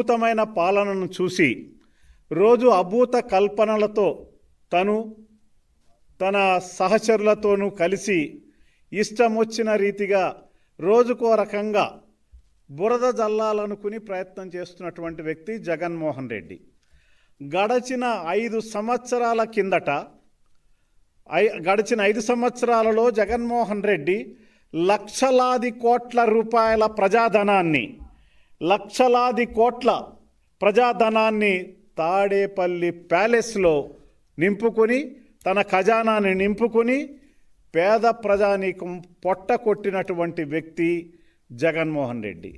అద్భుతమైన పాలనను చూసి రోజు అభూత కల్పనలతో తను తన సహచరులతోనూ కలిసి ఇష్టం వచ్చిన రీతిగా రోజుకో రకంగా బురద జల్లాలనుకుని ప్రయత్నం చేస్తున్నటువంటి వ్యక్తి జగన్మోహన్ రెడ్డి. గడచిన ఐదు సంవత్సరాల కిందట ఐ గడిచిన ఐదు సంవత్సరాలలో జగన్మోహన్ రెడ్డి లక్షలాది కోట్ల రూపాయల ప్రజాధనాన్ని లక్షలాది కోట్ల ప్రజాధనాన్ని తాడేపల్లి ప్యాలెస్లో నింపుకొని తన ఖజానాన్ని నింపుకొని పేద ప్రజానీకం పొట్ట కొట్టినటువంటి వ్యక్తి జగన్మోహన్ రెడ్డి.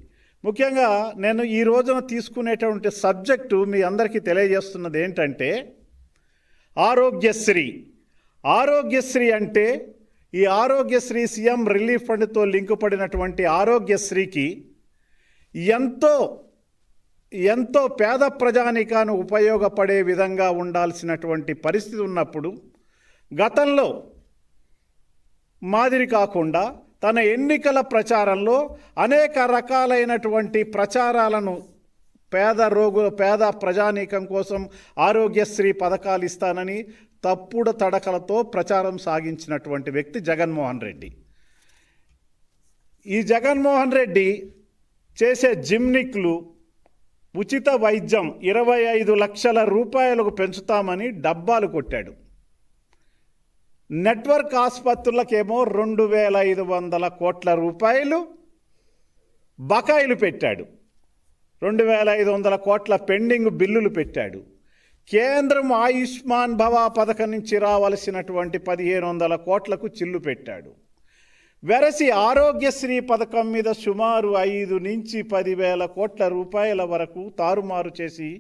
ముఖ్యంగా నేను ఈ రోజున తీసుకునేటువంటి సబ్జెక్టు మీ అందరికీ తెలియజేస్తున్నది ఏంటంటే ఆరోగ్యశ్రీ. ఆరోగ్యశ్రీ అంటే ఈ ఆరోగ్యశ్రీ సీఎం రిలీఫ్ ఫండ్తో లింకు పడినటువంటి ఆరోగ్యశ్రీకి ఎంతో ఎంతో పేద ప్రజానికాను ఉపయోగపడే విధంగా ఉండాల్సినటువంటి పరిస్థితి ఉన్నప్పుడు గతంలో మాదిరి కాకుండా తన ఎన్నికల ప్రచారంలో అనేక రకాలైనటువంటి ప్రచారాలను పేద రోగు పేద ప్రజానీకం కోసం ఆరోగ్యశ్రీ పథకాలు ఇస్తానని తప్పుడు తడకలతో ప్రచారం సాగించినటువంటి వ్యక్తి జగన్మోహన్ రెడ్డి. ఈ జగన్మోహన్ రెడ్డి చేసే జిమ్నిక్లు ఉచిత వైద్యం ఇరవై ఐదు లక్షల రూపాయలకు పెంచుతామని డబ్బాలు కొట్టాడు. నెట్వర్క్ ఆసుపత్రులకేమో రెండు వేల ఐదు వందల కోట్ల రూపాయలు బకాయిలు పెట్టాడు. రెండు వేల ఐదు వందల కోట్ల పెండింగ్ బిల్లులు పెట్టాడు. కేంద్రం ఆయుష్మాన్ భవ పథకం నుంచి రావలసినటువంటి పదిహేను వందల కోట్లకు చిల్లు పెట్టాడు. వెరసి ఆరోగ్యశ్రీ పథకం మీద సుమారు ఐదు నుంచి పదివేల కోట్ల రూపాయల వరకు తారుమారు చేసి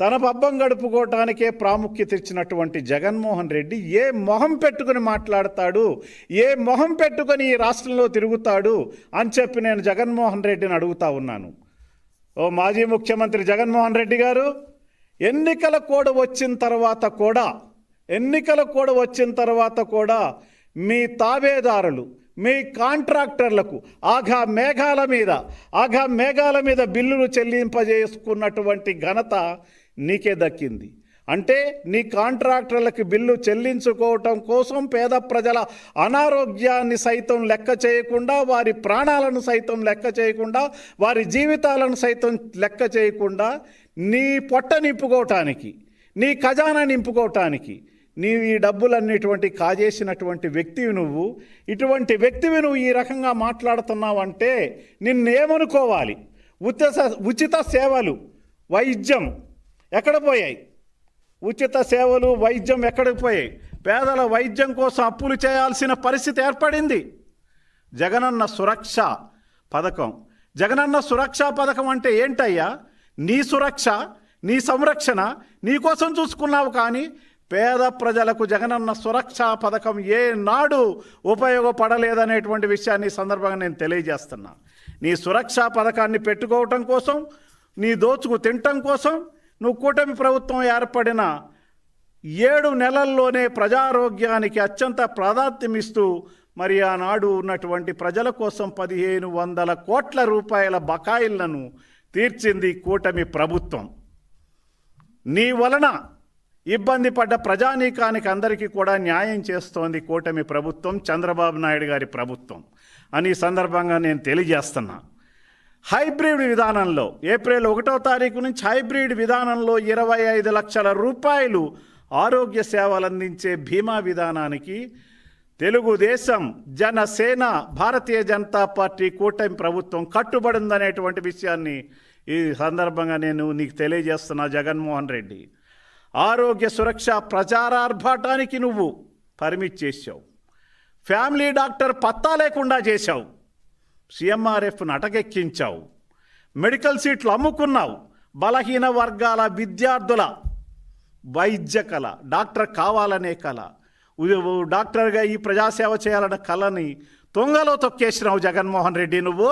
తన పబ్బం గడుపుకోవటానికే ప్రాముఖ్యత ఇచ్చినటువంటి జగన్మోహన్ రెడ్డి ఏ మొహం పెట్టుకుని మాట్లాడతాడు? ఏ మొహం పెట్టుకొని ఈ రాష్ట్రంలో తిరుగుతాడు? అని చెప్పి నేను జగన్మోహన్ రెడ్డిని అడుగుతా ఉన్నాను. ఓ మాజీ ముఖ్యమంత్రి జగన్మోహన్ రెడ్డి గారు ఎన్నికల కోడ్ వచ్చిన తర్వాత కూడా ఎన్నికల కోడ్ వచ్చిన తర్వాత కూడా మీ తాబేదారులు మీ కాంట్రాక్టర్లకు ఆఘా మేఘాల మీద ఆఘా మేఘాల మీద బిల్లులు చెల్లింపజేసుకున్నటువంటి ఘనత నీకే దక్కింది. అంటే నీ కాంట్రాక్టర్లకు బిల్లు చెల్లించుకోవటం కోసం పేద ప్రజల అనారోగ్యాన్ని సైతం లెక్క చేయకుండా వారి ప్రాణాలను సైతం లెక్క చేయకుండా వారి జీవితాలను సైతం లెక్క చేయకుండా నీ పొట్ట నింపుకోవటానికి నీ ఖజానా నింపుకోవటానికి నీవు ఈ డబ్బులన్నిటువంటి కాజేసినటువంటి వ్యక్తివి నువ్వు. ఇటువంటి వ్యక్తివి నువ్వు ఈ రకంగా మాట్లాడుతున్నావంటే నిన్నేమనుకోవాలి? ఉచిత ఉచిత సేవలు వైద్యం ఎక్కడ పోయాయి? ఉచిత సేవలు వైద్యం ఎక్కడికి పోయాయి? పేదల వైద్యం కోసం అప్పులు చేయాల్సిన పరిస్థితి ఏర్పడింది. జగనన్న సురక్ష పథకం. జగనన్న సురక్ష పథకం అంటే ఏంటయ్యా? నీ సురక్ష నీ సంరక్షణ నీ కోసం చూసుకున్నావు కానీ పేద ప్రజలకు జగనన్న సురక్ష పథకం ఏ నాడు ఉపయోగపడలేదనేటువంటి విషయాన్ని సందర్భంగా నేను తెలియజేస్తున్నా. నీ సురక్ష పథకాన్ని పెట్టుకోవటం కోసం నీ దోచుకు తినటం కోసం నువ్వు కూటమి ప్రభుత్వం ఏర్పడిన ఏడు నెలల్లోనే ప్రజారోగ్యానికి అత్యంత ప్రాధాన్యమిస్తూ మరి ఆనాడు ఉన్నటువంటి ప్రజల కోసం పదిహేను వందల కోట్ల రూపాయల బకాయిలను తీర్చింది కూటమి ప్రభుత్వం. నీ వలన ఇబ్బంది పడ్డ ప్రజానీకానికి అందరికీ కూడా న్యాయం చేస్తోంది కూటమి ప్రభుత్వం చంద్రబాబు నాయుడు గారి ప్రభుత్వం అని సందర్భంగా నేను తెలియజేస్తున్నా. హైబ్రిడ్ విధానంలో ఏప్రిల్ ఒకటో తారీఖు నుంచి హైబ్రిడ్ విధానంలో ఇరవై ఐదు లక్షల రూపాయలు ఆరోగ్య సేవలు అందించే బీమా విధానానికి తెలుగుదేశం జనసేన భారతీయ జనతా పార్టీ కూటమి ప్రభుత్వం కట్టుబడిందనేటువంటి విషయాన్ని ఈ సందర్భంగా నేను నీకు తెలియజేస్తున్నా జగన్మోహన్ రెడ్డి. ఆరోగ్య సురక్ష ప్రచారార్భాటానికి నువ్వు పర్మిట్ చేశావు. ఫ్యామిలీ డాక్టర్ పత్తా లేకుండా చేశావు. సిఎంఆర్ఎఫ్ను అటకెక్కించావు మెడికల్ సీట్లు అమ్ముకున్నావు. బలహీన వర్గాల విద్యార్థుల వైద్య కళ డాక్టర్ కావాలనే కళ. డాక్టర్గా ఈ ప్రజాసేవ చేయాలన్న కళని తొంగలో తొక్కేసినావు జగన్మోహన్ రెడ్డి నువ్వు.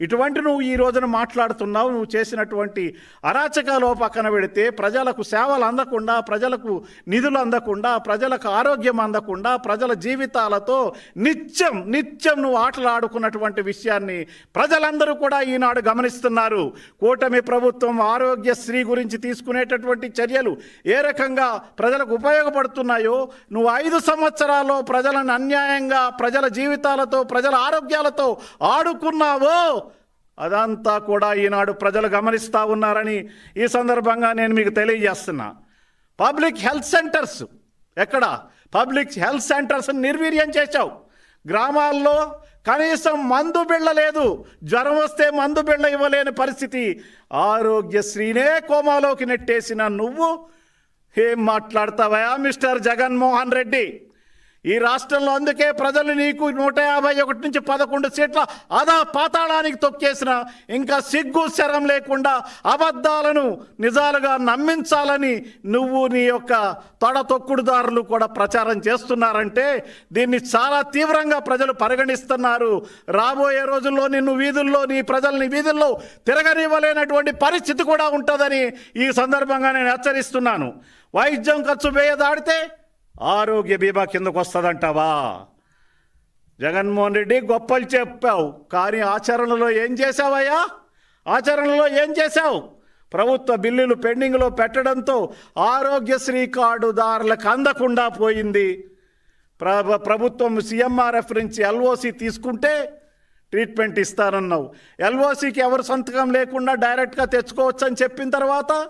ఇటువంటి నువ్వు ఈ రోజున మాట్లాడుతున్నావు నువ్వు చేసినటువంటి అరాచకాలు పక్కన పెడితే ప్రజలకు సేవలు అందకుండా ప్రజలకు నిధులు అందకుండా ప్రజలకు ఆరోగ్యం అందకుండా ప్రజల జీవితాలతో నిత్యం నిత్యం నువ్వు ఆటలు ఆడుకున్నటువంటి విషయాన్ని ప్రజలందరూ కూడా ఈనాడు గమనిస్తున్నారు. కూటమి ప్రభుత్వం ఆరోగ్యశ్రీ గురించి తీసుకునేటటువంటి చర్యలు ఏ రకంగా ప్రజలకు ఉపయోగపడుతున్నాయో నువ్వు ఐదు సంవత్సరాల్లో ప్రజలను అన్యాయంగా ప్రజల జీవితాలతో ప్రజల ఆరోగ్యాలతో ఆడుకున్నావో అదంతా కూడా ఈనాడు ప్రజలు గమనిస్తూ ఉన్నారని ఈ సందర్భంగా నేను మీకు తెలియజేస్తున్నా. పబ్లిక్ హెల్త్ సెంటర్స్ ఎక్కడ? పబ్లిక్ హెల్త్ సెంటర్స్ నిర్వీర్యం చేశావు. గ్రామాల్లో కనీసం మందు బిళ్ళ లేదు. జ్వరం వస్తే మందు బిళ్ళ ఇవ్వలేని పరిస్థితి. ఆరోగ్యశ్రీనే కోమాలోకి నెట్టేసిన నువ్వు. ఏం మాట్లాడతావయా మిస్టర్ జగన్మోహన్ రెడ్డి? ఈ రాష్ట్రంలో అందుకే ప్రజలు నీకు నూట యాభై ఒకటి నుంచి పదకొండు సీట్ల అదా పాతాళానికి తొక్కేసిన ఇంకా సిగ్గు శరం లేకుండా అబద్ధాలను నిజాలుగా నమ్మించాలని నువ్వు నీ యొక్క తొడ తొక్కుడుదారులు కూడా ప్రచారం చేస్తున్నారంటే దీన్ని చాలా తీవ్రంగా ప్రజలు పరిగణిస్తున్నారు. రాబోయే రోజుల్లో నిన్ను వీధుల్లో నీ ప్రజల్ని వీధుల్లో తిరగనివ్వలేనటువంటి పరిస్థితి కూడా ఉంటుందని ఈ సందర్భంగా నేను హెచ్చరిస్తున్నాను. వైద్యం ఖర్చు వేయ దాడితే ఆరోగ్య బీమా కిందకు వస్తుందంటావా? జగన్మోహన్ రెడ్డి గొప్పలు చెప్పావు కానీ ఆచరణలో ఏం చేశావయ్యా? ఆచరణలో ఏం చేశావు? ప్రభుత్వ బిల్లులు పెండింగ్లో పెట్టడంతో ఆరోగ్యశ్రీ కార్డుదారులకు అందకుండా పోయింది. ప్ర ప్రభుత్వం సీఎంఆర్ఎఫ్ నుంచి ఎల్ఓసి తీసుకుంటే ట్రీట్మెంట్ ఇస్తానన్నావు. ఎల్ఓసికి ఎవరు సంతకం లేకుండా డైరెక్ట్గా తెచ్చుకోవచ్చు అని చెప్పిన తర్వాత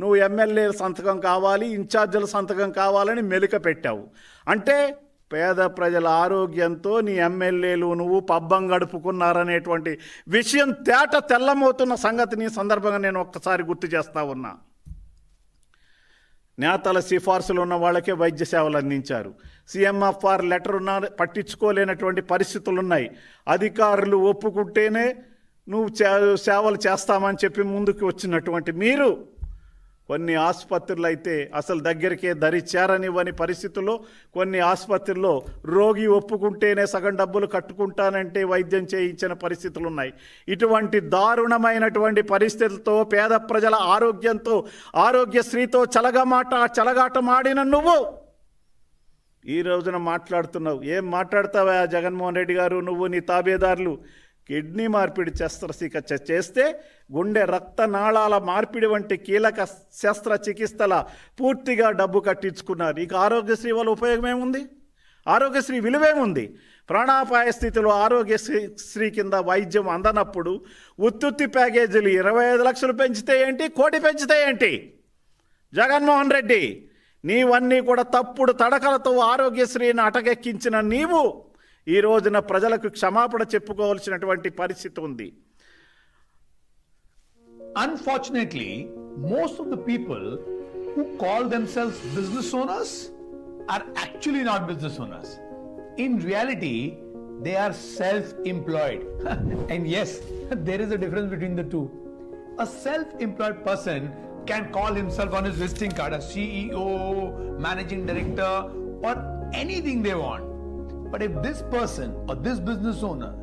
నువ్వు ఎమ్మెల్యేల సంతకం కావాలి ఇన్ఛార్జీల సంతకం కావాలని మెలిక పెట్టావు. అంటే పేద ప్రజల ఆరోగ్యంతో నీ ఎమ్మెల్యేలు నువ్వు పబ్బం గడుపుకున్నారనేటువంటి విషయం తేట తెల్లమవుతున్న సంగతిని సందర్భంగా నేను ఒక్కసారి గుర్తు చేస్తా ఉన్నా. నేతల సిఫార్సులు ఉన్న వాళ్ళకే వైద్య సేవలు అందించారు. సీఎంఎఫ్ఆర్ లెటర్ ఉన్న పట్టించుకోలేనటువంటి పరిస్థితులు ఉన్నాయి అధికారులు ఒప్పుకుంటేనే నువ్వు చే- సేవలు చేస్తామని చెప్పి ముందుకు వచ్చినటువంటి మీరు కొన్ని ఆసుపత్రులు అయితే అసలు దగ్గరికే దరి చేరనివ్వని పరిస్థితుల్లో కొన్ని ఆసుపత్రుల్లో రోగి ఒప్పుకుంటేనే సగం డబ్బులు కట్టుకుంటానంటే వైద్యం చేయించిన పరిస్థితులు ఉన్నాయి ఇటువంటి దారుణమైనటువంటి పరిస్థితులతో పేద ప్రజల ఆరోగ్యంతో ఆరోగ్యశ్రీతో చలగమాట చలగాటమాడిన నువ్వు. ఈ రోజున మాట్లాడుతున్నావు. ఏం మాట్లాడతావా జగన్మోహన్ రెడ్డి గారు? నువ్వు నీ తాబేదారులు. కిడ్నీ మార్పిడి శస్త్రచికిత్స చేస్తే గుండె రక్తనాళాల మార్పిడి వంటి కీలక శస్త్రచికిత్సల పూర్తిగా డబ్బు కట్టించుకున్నారు. ఇక ఆరోగ్యశ్రీ వల్ల ఉపయోగం ఏముంది? ఆరోగ్యశ్రీ విలువేముంది ప్రాణాపాయ స్థితిలో ఆరోగ్యశ్రీ శ్రీ కింద వైద్యం అందనప్పుడు ఉత్తుత్తి ప్యాకేజీలు ఇరవై ఐదు లక్షలు పెంచితే ఏంటి? కోటి పెంచితే ఏంటి? జగన్మోహన్ రెడ్డి నీవన్నీ కూడా తప్పుడు తడకలతో ఆరోగ్యశ్రీని అటకెక్కించిన నీవు ఈ రోజున ప్రజలకు క్షమాపణ చెప్పుకోవాల్సినటువంటి పరిస్థితి ఉంది Unfortunately, most of the people who call themselves business owners are actually not business owners. In reality, they are self employed. and yes, there is a difference between the two. A self employed person can call himself on his visiting card a CEO, managing director, or anything they want. But if this person or this business owner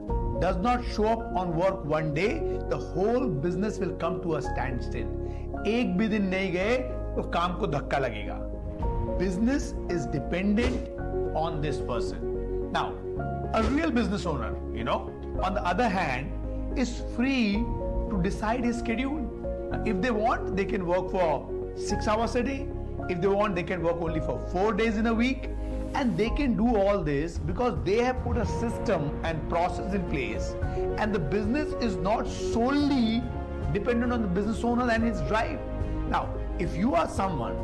does not show up on work one day, the whole business will come to a standstill. एक भी दिन नहीं गए तो काम को धक्का लगेगा business is dependent on this person. Now, a real business owner, you know, on the other hand, is free to decide his schedule. If they want, they can work for six hours a day. If they want, they can work only for four days in a week. And they can do all this because they have put a system and process in place. And the business is not solely dependent on the business owner and his drive. Now, if you are someone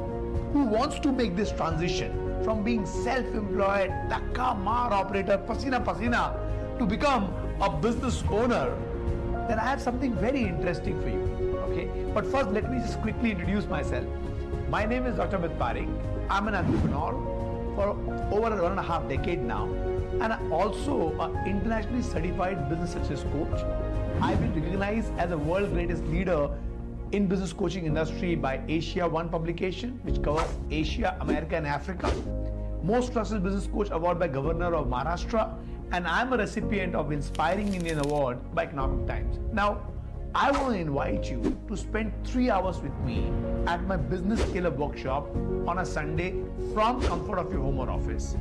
who wants to make this transition from being self-employed, dhakka mar operator, pasina pasina, to become a business owner, then I have something very interesting for you. Okay, but first let me just quickly introduce myself. My name is Dr. Amit. I'm an entrepreneur for over one and a half decade now, and also an internationally certified business success coach. I've been recognized as a world greatest leader in business coaching industry by Asia One publication, which covers Asia, America, and Africa. Most trusted business coach award by Governor of Maharashtra and I'm a recipient of Inspiring Indian Award by Economic Times. Now, I want to invite you to spend three hours with me at my business scale up workshop on a Sunday from comfort of your home or office.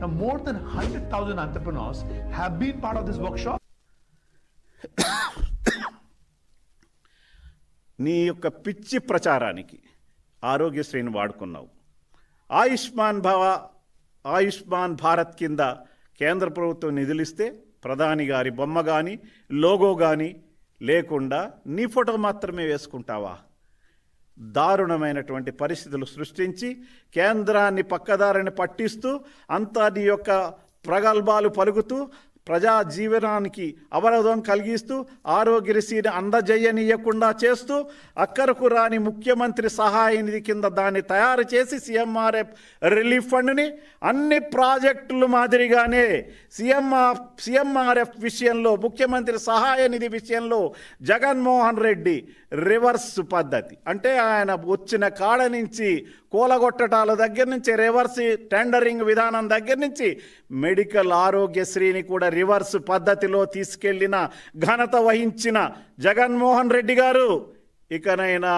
Now, more than 100,000 entrepreneurs have been part of this workshop. నీ యొక్క పిచ్చి ప్రచారానికి ఆరోగ్యశ్రీని వాడుకున్నావు ఆయుష్మాన్ భవ ఆయుష్మాన్ భారత్ కింద కేంద్ర ప్రభుత్వం నిధులిస్తే ప్రధాని గారి బొమ్మ కానీ లోగో కానీ లేకుండా నీ ఫోటో మాత్రమే వేసుకుంటావా? దారుణమైనటువంటి పరిస్థితులు సృష్టించి కేంద్రాన్ని పక్కదారిని పట్టిస్తూ అంతా నీ యొక్క ప్రగల్భాలు పలుకుతూ ప్రజా జీవనానికి అవరోధం కలిగిస్తూ ఆరోగ్యశ్రీని అందజేయనీయకుండా చేస్తూ అక్కరకు రాని ముఖ్యమంత్రి సహాయ నిధి కింద దాన్ని తయారు చేసి సీఎంఆర్ఎఫ్ రిలీఫ్ ఫండ్ని అన్ని ప్రాజెక్టులు మాదిరిగానే సీఎంఆర్ సీఎంఆర్ఎఫ్ విషయంలో ముఖ్యమంత్రి సహాయ నిధి విషయంలో జగన్మోహన్ రెడ్డి రివర్స్ పద్ధతి. అంటే ఆయన వచ్చిన కాడ నుంచి కూలగొట్టటాల దగ్గర నుంచి రివర్స్ టెండరింగ్ విధానం దగ్గర నుంచి మెడికల్ ఆరోగ్యశ్రీని కూడా రివర్స్ పద్ధతిలో తీసుకెళ్ళిన ఘనత వహించిన జగన్మోహన్ రెడ్డి గారు. ఇకనైనా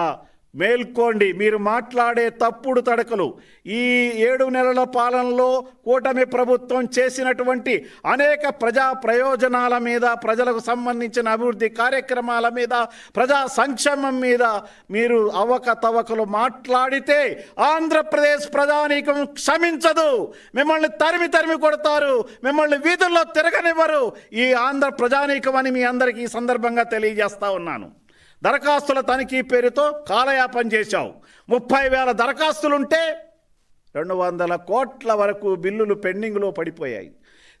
మేల్కోండి. మీరు మాట్లాడే తప్పుడు తడకలు. ఈ ఏడు నెలల పాలనలో కూటమి ప్రభుత్వం చేసినటువంటి అనేక ప్రజా ప్రయోజనాల మీద ప్రజలకు సంబంధించిన అభివృద్ధి కార్యక్రమాల మీద ప్రజా సంక్షేమం మీద మీరు అవకతవకలు మాట్లాడితే ఆంధ్రప్రదేశ్ ప్రజానీకం క్షమించదు. మిమ్మల్ని తరిమి తరిమి కొడతారు. మిమ్మల్ని వీధుల్లో తిరగనివ్వరు. ఈ ఆంధ్ర ప్రజానీకం అని మీ అందరికీ ఈ సందర్భంగా తెలియజేస్తా ఉన్నాను. దరఖాస్తుల తనిఖీ పేరుతో కాలయాపన చేశావు. ముప్పై వేల దరఖాస్తులుంటే రెండు వందల కోట్ల వరకు బిల్లులు పెండింగ్లో పడిపోయాయి.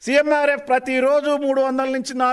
సీఎంఆర్ఎఫ్ ప్రతిరోజు మూడు వందల నుంచి నాలుగు